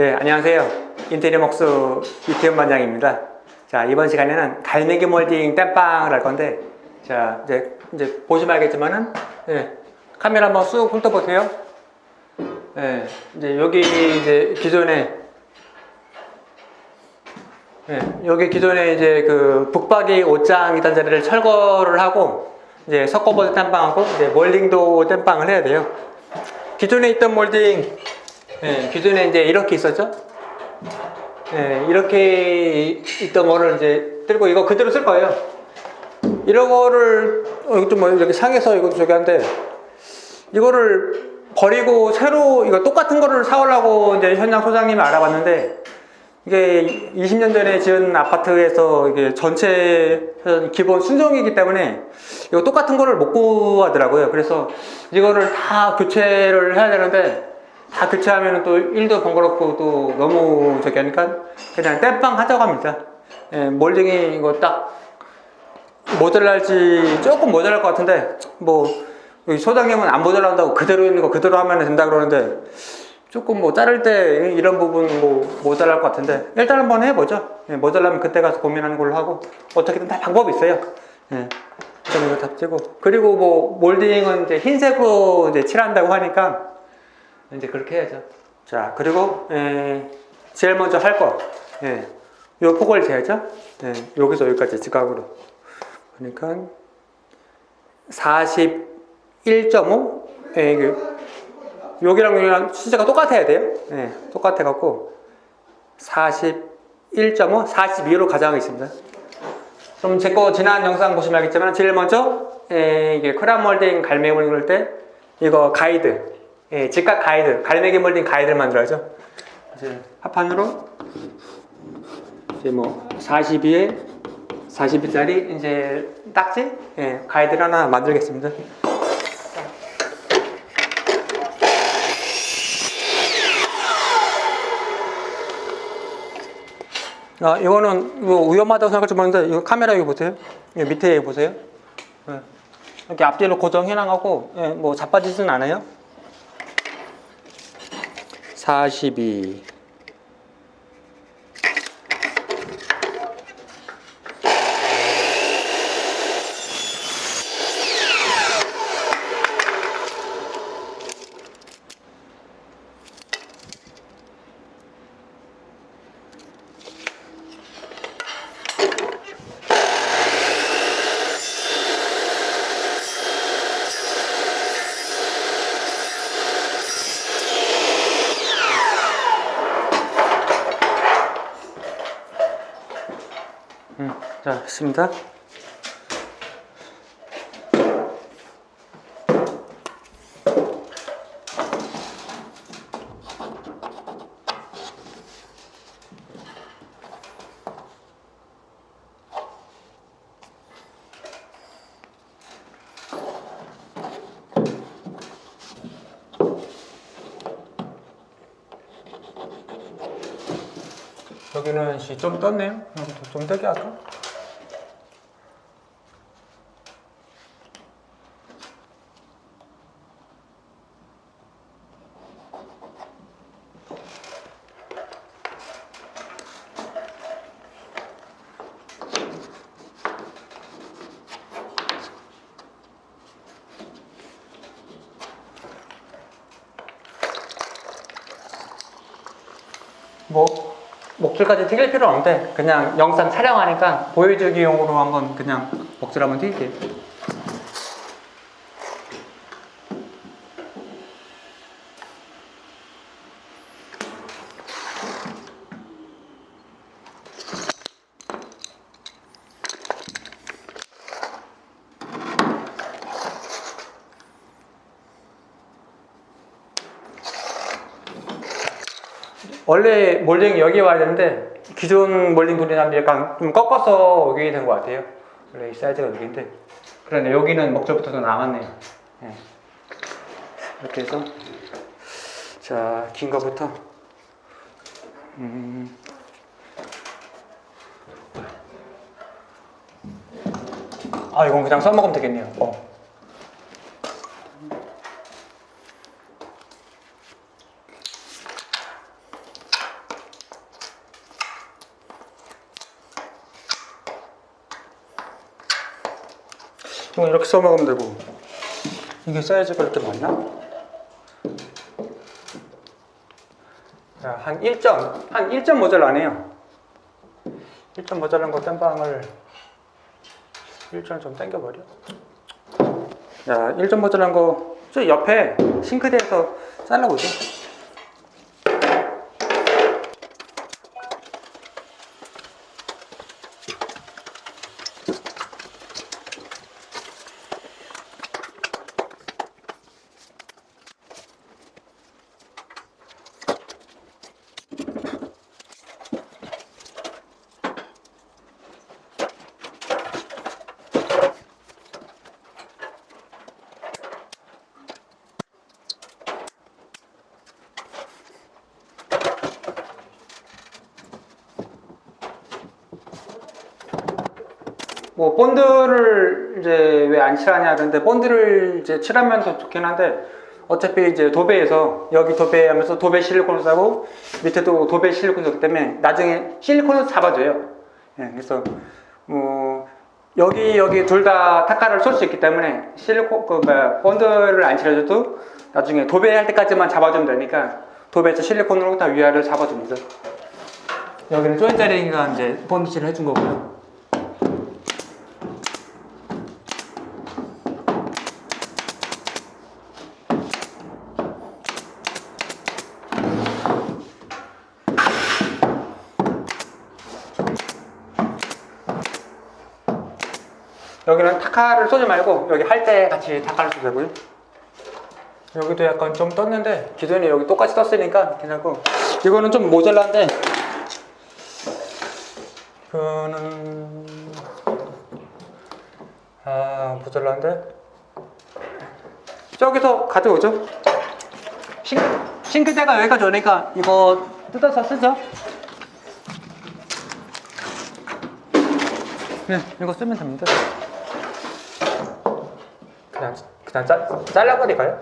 네, 안녕하세요. 인테리어 목수 이태현 반장입니다. 자, 이번 시간에는 갈매기 몰딩 땜빵을 할 건데, 자, 이제, 이제 보시면 알겠지만은, 예, 카메라 한번 쑥 훑어보세요. 예, 이제 여기 이제 기존에, 예, 여기 기존에 이제 그 북박이 옷장 있던 자리를 철거를 하고, 이제 석고보드 땜빵하고, 이제 몰딩도 땜빵을 해야 돼요. 기존에 있던 몰딩, 예, 기존에 이제 이렇게 있었죠? 예, 이렇게 있던 거를 이제 들고 이거 그대로 쓸 거예요. 이런 거를, 어, 이거 좀뭐 이렇게 상해서 이거 저기 한데, 이거를 버리고 새로 이거 똑같은 거를 사오려고 이제 현장 소장님이 알아봤는데, 이게 20년 전에 지은 아파트에서 이게 전체 기본 순정이기 때문에 이거 똑같은 거를 못 구하더라고요. 그래서 이거를 다 교체를 해야 되는데 다 교체하면 또 일도 번거롭고 또 너무 저기 하니까 그냥 땜빵 하자고 합니다. 예, 몰딩이 이거 딱 모자랄지 조금 모자랄 것 같은데 뭐 소장님은 안 모자란다고 그대로 있는 거 그대로 하면 된다 그러는데 조금 뭐 자를 때 이런 부분 뭐 모자랄 것 같은데 일단 한번 해보죠. 예, 모자라면 그때 가서 고민하는 걸로 하고 어떻게든 다 방법이 있어요. 예. 좀 이거 다 찌고 그리고 뭐 몰딩은 이제 흰색으로 이제 칠한다고 하니까 이제 그렇게 해야죠. 자 그리고 예, 제일 먼저 할 거, 예, 요 폭을 재야죠. 예, 여기서 여기까지 지각으로. 그러니까 41.5. 예, 여기랑 여기랑 숫자가 똑같아야 돼요. 예, 똑같아 갖고 41.5, 42로 가정하겠습니다. 그럼 제 거 지난 영상 보시면 알겠지만 제일 먼저 예, 이게 크람 몰딩 갈매기 몰딩 그럴 때 이거 가이드, 예, 직각 가이드, 갈매기 몰딩 가이드를 만들어야죠. 이제 합판으로 이제 뭐 42에 42짜리 이제 딱지 예, 가이드를 하나 만들겠습니다. 아, 이거는 이거 위험하다고 생각할지 모르는데 이거 카메라 여기 보세요. 여기 밑에 보세요. 예. 이렇게 앞뒤로 고정해 나가고 예, 뭐 자빠지진 않아요. 42 음, 자, 됐습니다. 여기는 씨 좀 떴네요. 좀 뜨게 할까? 뭐 목줄까지 튀길 필요 없는데 그냥 영상 촬영하니까 보여주기용으로 한번 그냥 목줄 한번 튀길게요. 원래 몰딩이 여기 와야 되는데 기존 몰딩 돌이랑 약간 좀 꺾어서 여기 된것 같아요. 원래 이 사이즈가 여기인데 그러네 여기는 목줄부터 더 남았네요. 예. 이렇게 해서 자 긴 거부터 음. 아 이건 그냥 써먹으면 되겠네요. 어. 이거 이렇게 써먹으면 되고 이게 사이즈가 이렇게 맞나? 자, 한 1점, 한 1점 모자라네요. 1점 모자란 거 땜빵을 1점 좀 당겨버려. 자, 1점 모자란 거, 저 옆에 싱크대에서 잘라보죠. 뭐 본드를 이제 왜 안 칠하냐 그런데 본드를 이제 칠하면 더 좋긴 한데 어차피 이제 도배에서 여기 도배하면서 도배 실리콘을 사고 밑에도 도배 실리콘이 있기 때문에 나중에 실리콘을 잡아줘요. 예, 그래서 뭐 여기 여기 둘 다 타카를 쏠 수 있기 때문에 실리콘 그 뭐야 본드를 안 칠해줘도 나중에 도배할 때까지만 잡아주면 되니까 도배에서 실리콘으로 다 위아래를 잡아줍니다. 여기는 조인 자리가 이제 본드 칠을 해준 거고요. 여기는 타카를 쏘지 말고 여기 할 때 같이 타카를 쏘자고요. 여기도 약간 좀 떴는데 기존에 여기 똑같이 떴으니까 괜찮고 이거는 좀 모자란데 이거는 아 모자란데 저기서 가져오죠. 싱, 싱크대가 여기가 좋으니까 이거 뜯어서 쓰죠. 네, 이거 쓰면 됩니다. 그냥 그냥 짜, 잘라버릴까요?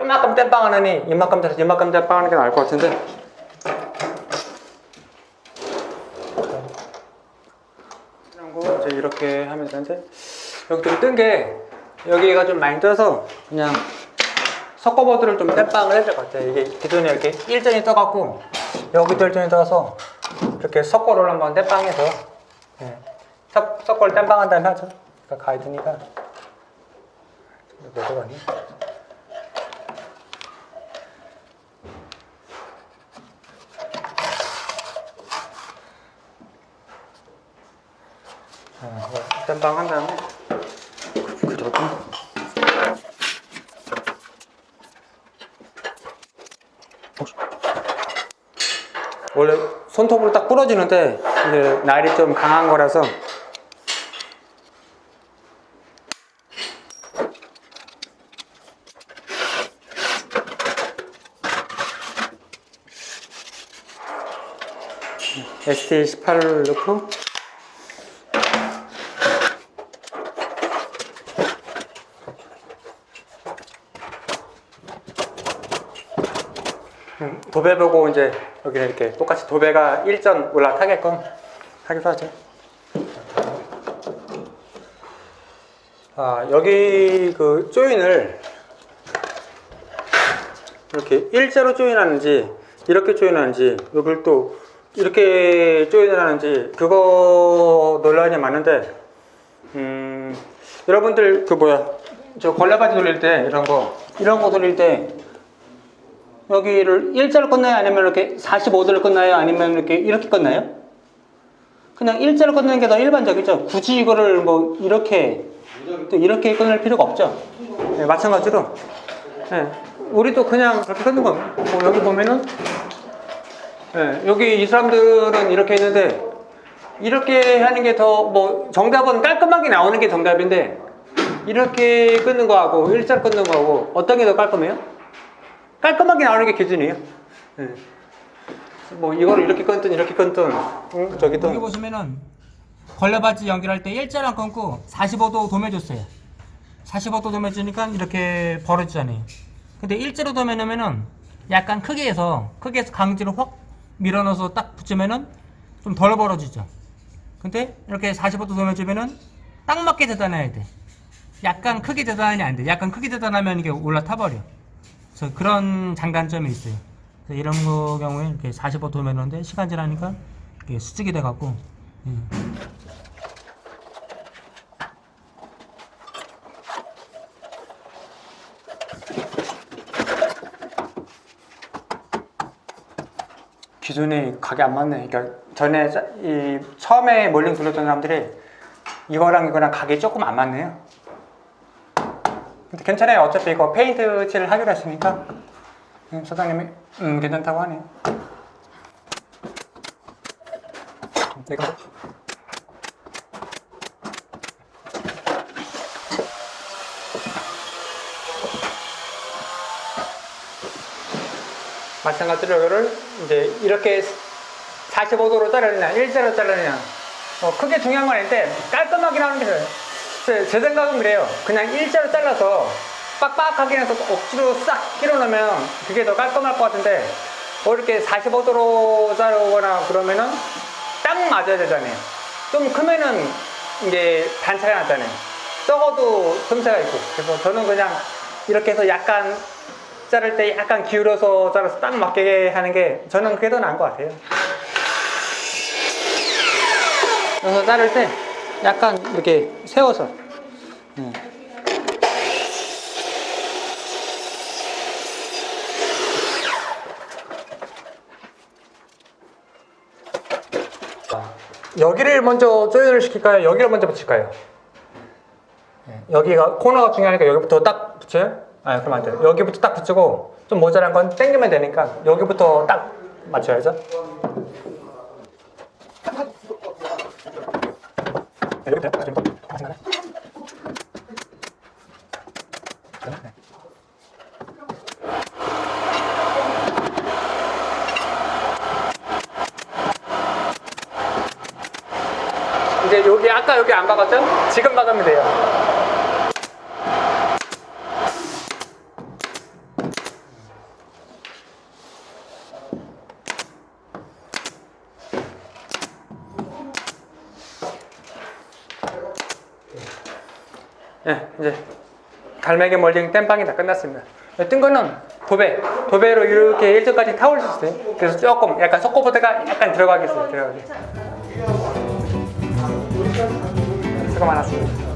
이만큼 땜빵 하느니 이만큼 잘라서 이만큼 땜빵 하는 게 나을 것 같은데. 그리고 이제 이렇게 하면 되는데 여기 좀 뜬 게 여기가 좀 많이 떠서 그냥 석고보드를 좀 땜빵을 해야 될 것 같아요. 이게 기존에 이렇게 일전이 떠갖고 여기도 일전이 떠서 이렇게 석고를 한번 땜빵해서 예, 석, 석고를 땜빵한 다음에 하죠. 그러니까 가이드니까 몇 들어가니? 땜빵 한 다음에 그래도 원래 손톱으로 딱 부러지는데 이게 날이 좀 강한 거라서 ST18을 넣고 음, 도배 보고 이제 여기는 이렇게 똑같이 도배가 일전 올라타게끔 하기로 하죠. 아 여기 그 조인을 이렇게 일자로 조인하는지 이렇게 조인하는지 여기를 또 이렇게 조인을 하는지 그거 논란이 많은데 음 여러분들 그 뭐야 저 걸레바지 돌릴 때 이런 거 이런 거 돌릴 때 여기를 일자로 끊나요? 아니면 이렇게 45도를 끊나요? 아니면 이렇게 이렇게 끊나요? 그냥 일자로 끊는 게 더 일반적이죠. 굳이 이거를 뭐 이렇게 또 이렇게 끊을 필요가 없죠. 네, 마찬가지로 네, 우리도 그냥 그렇게 끊는 거. 뭐 여기 보면은 네, 여기 이 사람들은 이렇게 했는데 이렇게 하는 게 더 뭐 정답은 깔끔하게 나오는 게 정답인데 이렇게 끊는 거하고 일자로 끊는 거하고 어떤 게 더 깔끔해요? 깔끔하게 나오는 게 기준이에요. 예. 뭐 이거를 이렇게 끊든 이렇게 끊든 응? 저기 또 여기 보시면은 걸레바지 연결할 때 일자랑 끊고 45도 도매줬어요. 45도 도매주니까 이렇게 벌어지잖아요. 근데 일자로 도매놓으면은 약간 크게 해서 크게 해서 강제로 확 밀어넣어서 딱 붙이면은 좀 덜 벌어지죠. 근데 이렇게 45도 도매주면은 딱 맞게 대단해야 돼. 약간 크게 재단이 안 돼. 약간 크게 재단하면 이게 올라타 버려. 그래서 그런 장단점이 있어요. 이런 거 경우에 이렇게 45 도면인데 시간 지나니까 이게 수직이 돼 갖고 예. 기존에 각이 안 맞네. 그러니까 전에 짜- 이 처음에 몰링 돌렸던 사람들이 이거랑 이거랑 각이 조금 안 맞네요. 근데 괜찮아요. 어차피 이거 페인트 칠 하기로 했으니까 음, 사장님이 음 괜찮다고 하네요. 내가 마찬가지로 이거를 이제 이렇게 45도로 자르느냐 일자로 자르느냐. 뭐 크게 중요한 건 아닌데 깔끔하게 나오는 게 좋아요. 제, 제 생각은 그래요. 그냥 일자로 잘라서 빡빡하게 해서 억지로 싹 끼워놓으면 그게 더 깔끔할 것 같은데 뭐 이렇게 45도로 자르거나 그러면은 딱 맞아야 되잖아요. 좀 크면은 이게 단차가 났잖아요. 적어도 틈새가 있고. 그래서 저는 그냥 이렇게 해서 약간 자를 때 약간 기울여서 자라서 딱 맞게 하는 게 저는 그게 더 나은 것 같아요. 그래서 자를 때 약간 이렇게 세워서. 음. 여기를 먼저 조율을 시킬까요? 여기를 먼저 붙일까요? 네, 여기가 코너가 중요하니까 여기부터 딱 붙여요? 아 그럼 안 돼요. 여기부터 딱 붙이고 좀 모자란 건 당기면 되니까 여기부터 딱 맞춰야죠. 이제 여기 아까 여기 안 박았죠? 지금 박으면 돼요. 예, 이제 갈매기 몰딩 땜빵이 다 끝났습니다. 뜬 거는 도배, 도배로 이렇게 일정까지 타올 수 있어요. 그래서 조금 약간 속고보드가 약간 들어가겠어요. 들어가게. 수고 많았습니다.